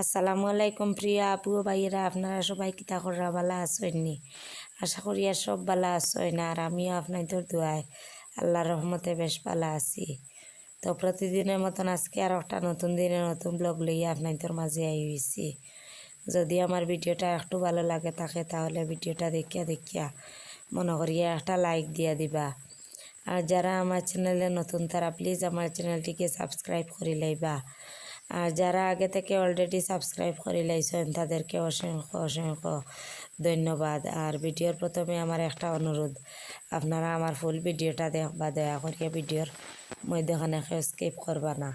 আসসালামু আলাইকুম প্রিয়া আপু ভাইয়েরা, আপনারা সবাই কিতা করা বালা আসেননি আশা করি আর সব বালা আসেন আর আমিও আপনাদের দোয়ায় আল্লাহ রহমতে বেশ বালা আছি। তো প্রতিদিনের মতন আজকে আর একটা নতুন দিনে নতুন ব্লগ লইয়া আপনাদের মাঝে আই হয়েছি যদি আমার ভিডিওটা একটু ভালো লাগে থাকে তাহলে ভিডিওটা দেখিয়া দেখিয়া মনে করিয়া একটা লাইক দিয়া দিবা। আর যারা আমার চ্যানেলে নতুন তারা প্লিজ আমার চ্যানেলটিকে সাবস্ক্রাইব করে লইবা। আর যারা আগে থেকে অলরেডি সাবস্ক্রাইব করে লাইছেন, তাদেরকে অসংখ্য অসংখ্য ধন্যবাদ। আর ভিডিওর প্রথমে আমার একটা অনুরোধ, আপনারা আমার ফুল ভিডিওটা দেখবা দয়া করিয়া ভিডিওর মধ্যখানে স্কিপ করবা না।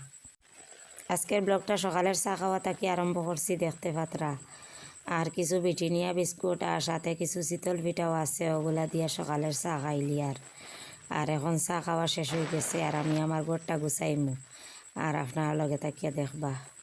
আজকের ব্লগটা সকালের চা খাওয়া থাকি আরম্ভ করছি দেখতে পাত্রা। আর কিছু বিটিনিয়া বিস্কুট আর সাথে কিছু শীতল পিঠাও আছে, ওগুলা দিয়া সকালের চা খাইলি আর। আর এখন চা খাওয়া শেষ হয়ে গেছে আর আমি আমার ঘরটা গুছাইমু। আর আপনার লগে তাকিয়া দেখবা।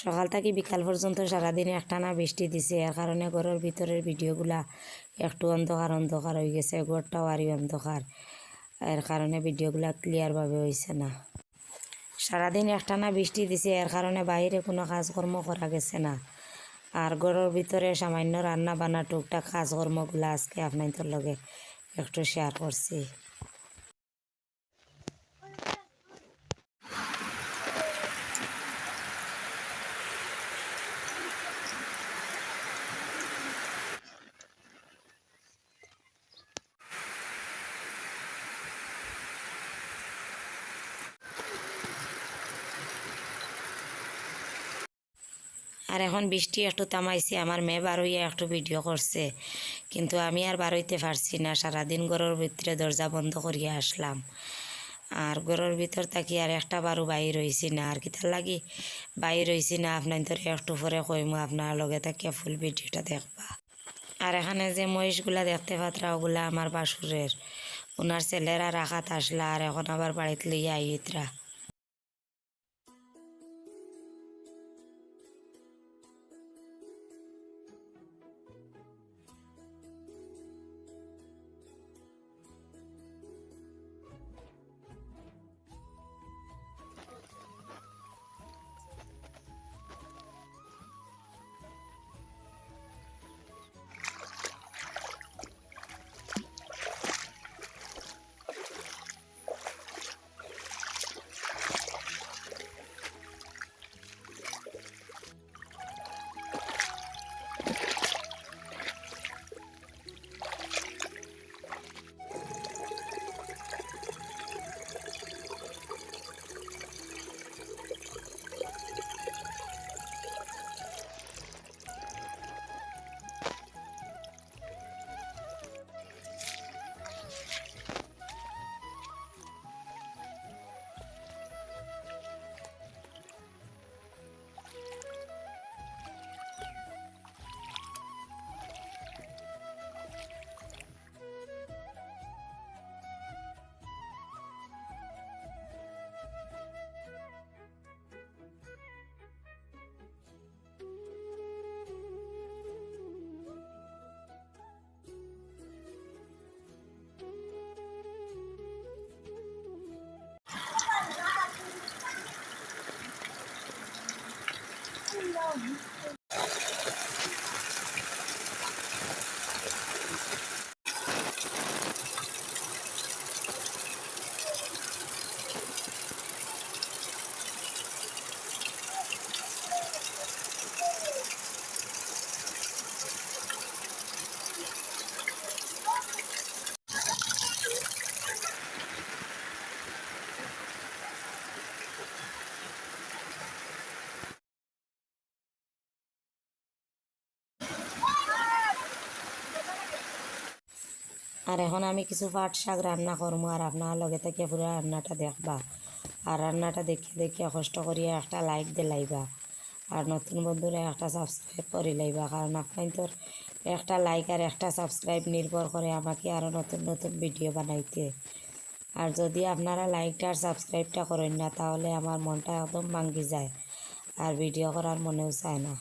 সকাল থেকে বিকাল পর্যন্ত সারাদিন একটানা বৃষ্টি দিছে। এর কারণে ঘরের ভিতরের ভিডিওগুলা একটু অন্ধকার অন্ধকার হয়ে গেছে। ঘরটাও আরই অন্ধকার। এর কারণে ভিডিওগুলা ক্লিয়ারভাবে হয়েছে না। সারাদিন একটানা বৃষ্টি দিছে। এর কারণে বাইরে কোনো কাজকর্ম করা গেছে না। আর ঘরের ভিতরে সামান্য রান্না বান্না টুকটাক কাজকর্মগুলো আজকে আপনাদের লগে একটু শেয়ার করছি। এখন বৃষ্টি একটু থামাইছে, আমার মেয়ে বার হইয়া একটু ভিডিও করছে। কিন্তু আমি আর বার হইতে পারছি না, সারাদিন ঘরের ভিতরে দরজা বন্ধ করিয়া আসলাম। আর ঘরের ভিতর থাকি আর একটা বারও বাইর হয়েছি না, আর কিতার লাগি? বাইর হয়েছি না, আপনার ধরে একটু পরে কইমু, আপনার লগে থাকিয়া ফুল ভিডিওটা দেখবা। আর এখানে যে মহিষগুলা দেখতে পাত্রা, ওগুলা আমার বাসুরের। ওনার ছেলেরা রাখাত আসলা, আর এখন আবার বাড়িতে লইয়া আইতরা। আর এখন আমি কিছু পাট শাক রান্না করব আর আপনার লগে থেকে পুরো রান্নাটা দেখবা। আর রান্নাটা দেখে দেখে কষ্ট করিয়া একটা লাইক দিলাইবা আর নতুন বন্ধুরা একটা সাবস্ক্রাইব করে লাইবা। কারণ আপনার তোর একটা লাইক আর একটা সাবস্ক্রাইব নির্ভর করে আমাকে আরও নতুন নতুন ভিডিও বানাইতে। আর যদি আপনারা লাইকটা আর সাবস্ক্রাইবটা করেন না, তাহলে আমার মনটা একদম ভাঙ্গি যায়। আর ভিডিও করার মনেও চায় না।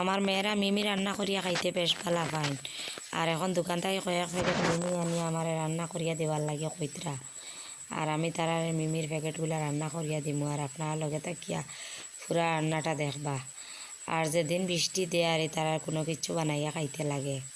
আমার মেয়েরা মিমি রান্না করিয়া খাইতে বেশ ভালো পাইন আর এখন দোকান থেকে কয়েক প্যাকেট মিমি আনি, আমার রান্না করিয়া দেওয়ার লাগে কইতরা। আর আমি তারা মিমির প্যাকেটগুলো রান্না করিয়া দিমু, আর আপনার লগে থাকিয়া পুরা রান্নাটা দেখবা। আর যেদিন বৃষ্টি দেয়, আর তারা কোনো কিছু বানাইয়া খাইতে লাগে।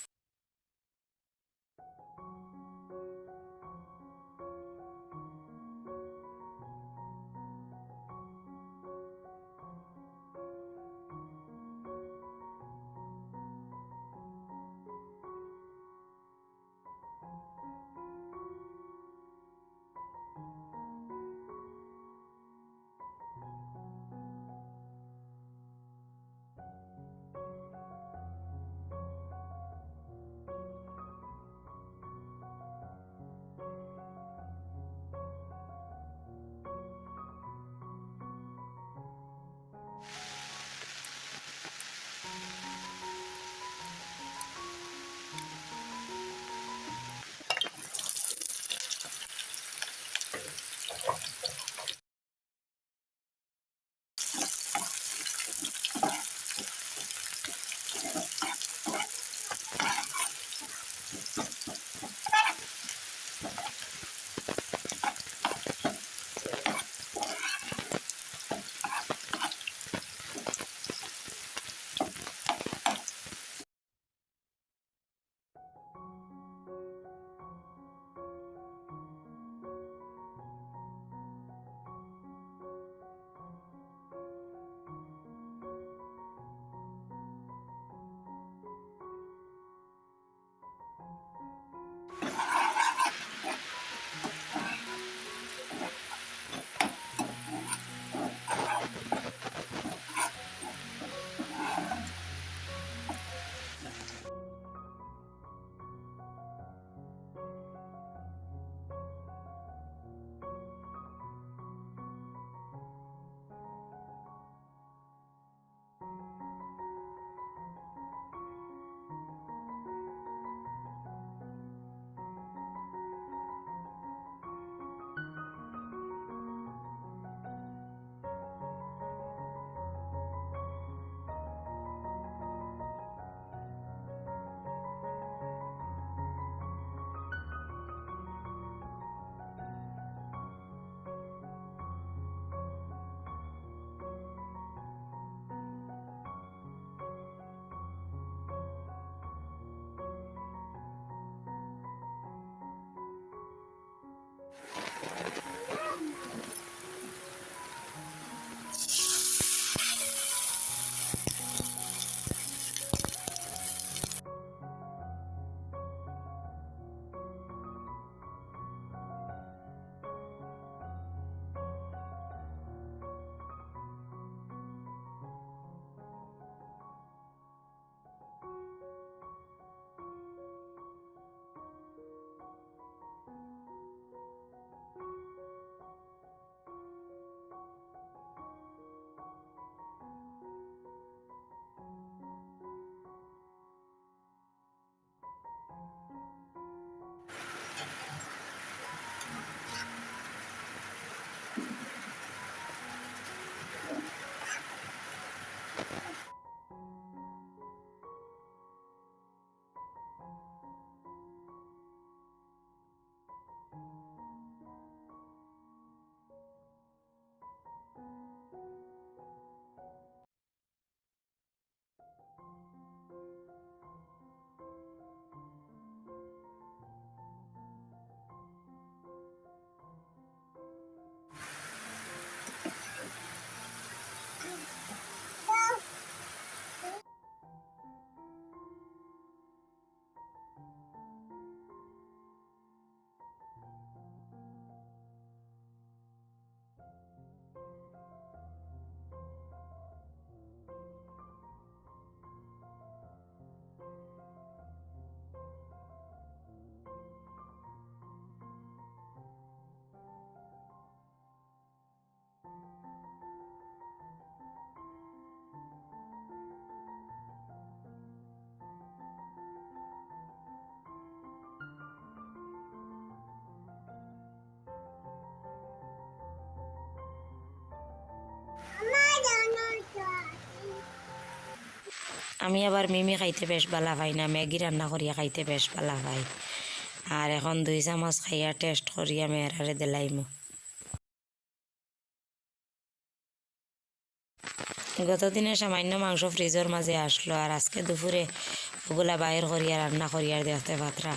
আমি আবার মিমি খাইতে বেশ ভালো পাই না, ম্যাগি রান্না করিয়া খাইতে বেশ ভালো পাই। আর এখন দুই চামচ খাইয়া টেস্ট করিয়া মেয়েরারে দিলাইমু। গতদিনে সামান্য মাংস ফ্রিজের মাঝে আসলো, আর আজকে দুপুরে ওগুলা বাইর করিয়া, রান্না করিয়া দেখতে পাত্রা।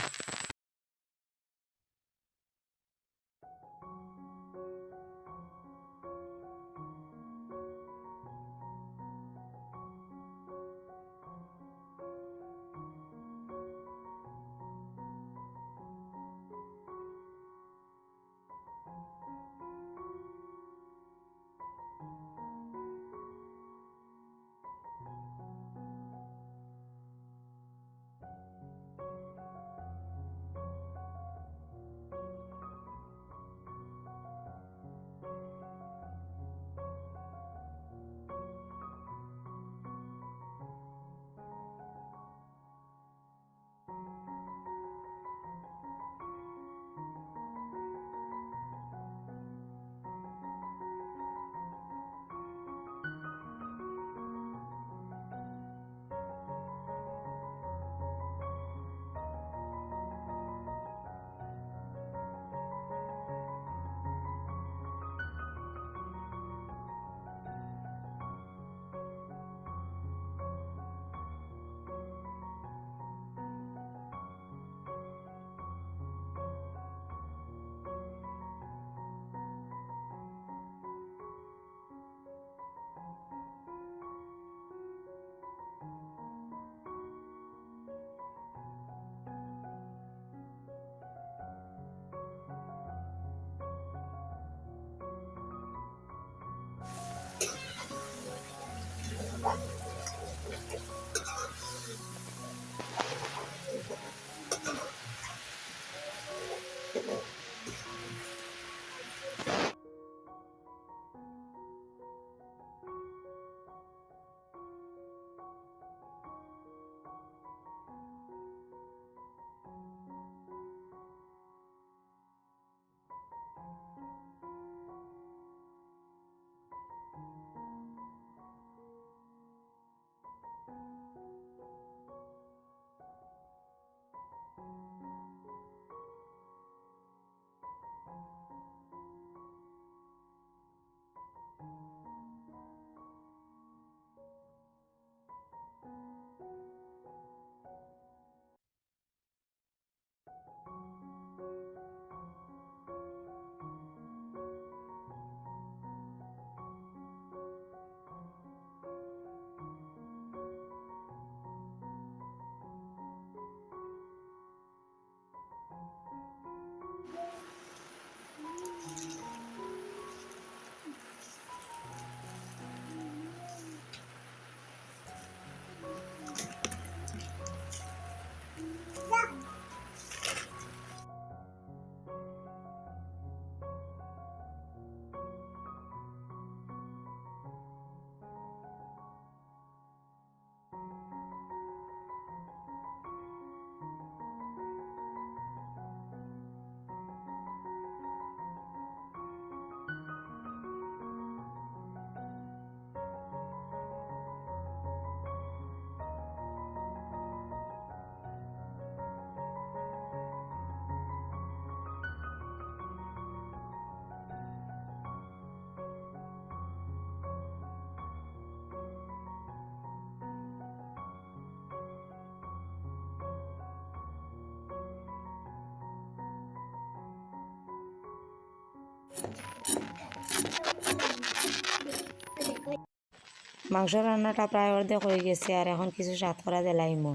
মাংস রান্নাটা প্রায় অর্ধেক হয়ে গেছে আর এখন কিছু সাত করা দিলাইমো।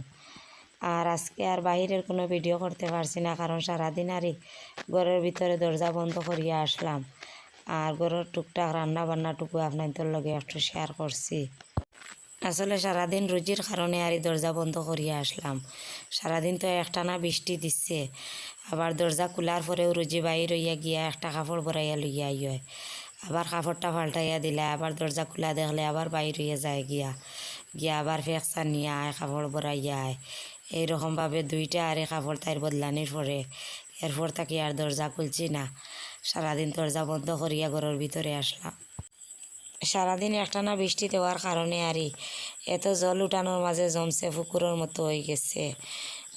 আর আজকে আর বাহিরের কোনো ভিডিও করতে পারছি না, কারণ সারাদিন আরই ঘরের ভিতরে দরজা বন্ধ করিয়া আসলাম। আর ঘরের টুকটাক রান্না বান্নাটুকু আপনাদের লগে একটু শেয়ার করছি। আসলে সারাদিন রুজির কারণে আর দরজা বন্ধ করিয়া আসলাম। সারাদিন তো একটানা বৃষ্টি দিচ্ছে। আবার দরজা খোলার পরেও রুজি বাইর হইয়া গিয়া একটা কাপড় ভরাইয়া লইয়া আইয় আবার কাপড়টা পাল্টাইয়া দিলে আবার দরজা খোলা দেখলে আবার বাইর হইয়া যায় গিয়া। গিয়া আবার ফেকসা নিয়ে আয়, কাপড় ভরাইয়া আয়। এইরকমভাবে দুইটা আরে কাপড় তাইর বদলানির পরে এরপর তাকে আর দরজা খুলছি না। সারাদিন দরজা বন্ধ করিয়া ঘরের ভিতরে আসলাম। সারাদিন একটানা বৃষ্টি দেওয়ার কারণে আরই এত জল উঠানোর মাঝে জমছে পুকুরের মতো হয়ে গেছে।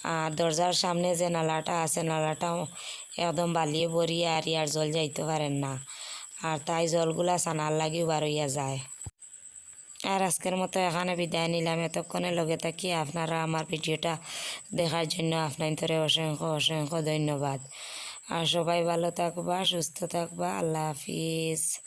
আর দরজার সামনে যে নালাটা আছে, নালাটাও একদম বালিয়ে ভরিয়ে আর জল যাইতে পারেন না। আর তাই জলগুলা সানার লাগিও বার হইয়া যায়। আর আজকের মতো এখানে বিদায় নিলাম। এতক্ষণে লগে থাকি। আপনারা আমার ভিডিওটা দেখার জন্য আপনার অসংখ্য অসংখ্য ধন্যবাদ। আর সবাই ভালো থাকবা, সুস্থ থাকবা। আল্লাহ হাফিজ।